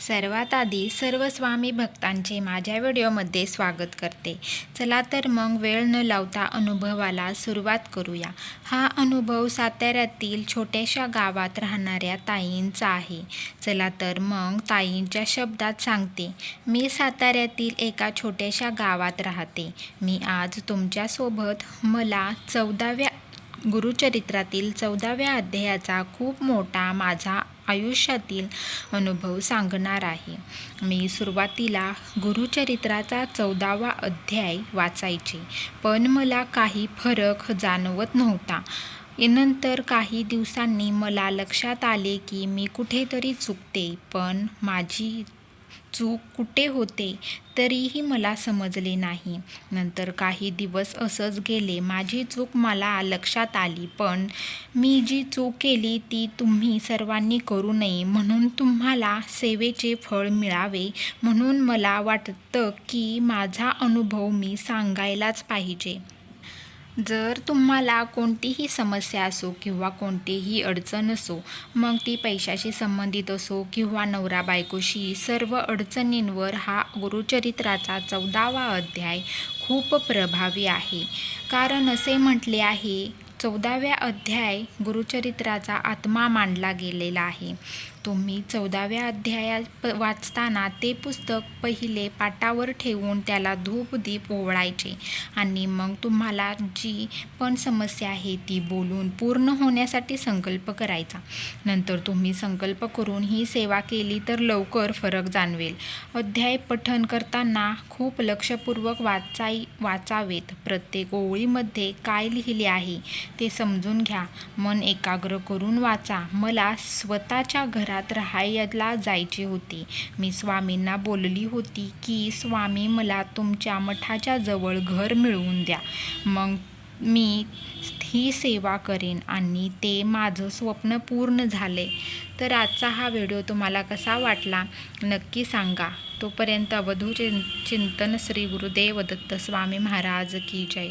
सर्वात आधी सर्व स्वामी भक्तांचे माझ्या व्हिडिओमध्ये स्वागत करते. चला तर मग वेळ न लावता अनुभवाला सुरुवात करूया. हा अनुभव साताऱ्यातील छोट्याशा गावात राहणाऱ्या ताईंचा आहे. चला तर मग ताईंच्या शब्दात सांगते. मी साताऱ्यातील एका छोट्याशा गावात राहते. मी आज तुमच्यासोबत मला चौदाव्या गुरुचरित्रातील चौदाव्या अध्यायाचा खूप मोठा माझा आयुष्यातील अनुभव सांगणार आहे. मी सुरुवातीला गुरुचरित्राचा चौदावा अध्याय वाचायचे पण मला काही फरक जाणवत नव्हता. नंतर काही दिवसांनी मला लक्षात आले की मी कुठेतरी चुकते पण माझी चूक कुठे होते तरीही मला समजले नाही. नंतर काही दिवस असंच गेले. माझी चूक मला लक्षात आली पण मी जी चूक केली ती तुम्ही सर्वांनी करू नये म्हणून तुम्हाला सेवेचे फळ मिळावे म्हणून मला वाटतं की माझा अनुभव मी सांगायलाच पाहिजे. जर तुम्हाला कोणतीही समस्या असो किंवा कोणतीही अडचण असो मग ती पैशाशी संबंधित असो किंवा नवरा बायकोशी सर्व अडचणींवर हा गुरुचरित्राचा चौदावा अध्याय खूप प्रभावी आहे. कारण असे म्हटले आहे चौदाव्या अध्याय गुरुचरित्राचा आत्मा मांडला गेलेला आहे. तुम्ही चौदाव्या अध्याया प वाचताना ते पुस्तक पहिले पाटावर ठेवून त्याला धूप दीप ओवळायचे. आणि मग तुम्हाला जी पण समस्या आहे ती बोलून पूर्ण होण्यासाठी संकल्प करायचा. नंतर तुम्ही संकल्प करून ही सेवा केली तर लवकर फरक जाणवेल. अध्याय पठन करताना खूप लक्षपूर्वक वाचाई वाचावेत. प्रत्येक ओळीमध्ये काय लिहिले आहे ते समजून घ्या. मन एकाग्र करून वाचा. मला स्वतःच्या घरात घरात राहायला जायची होती. मी स्वामींना बोलली होती की स्वामी मला तुमच्या मठाच्या जवळ घर मिळवून द्या. मग मी ही सेवा करेन आणि ते माझं स्वप्न पूर्ण झाले. तर आजचा हा व्हिडिओ तुम्हाला कसा वाटला नक्की सांगा. तोपर्यंत अवधू चिं चिंतन श्री गुरुदेव दत्त स्वामी महाराज की जय.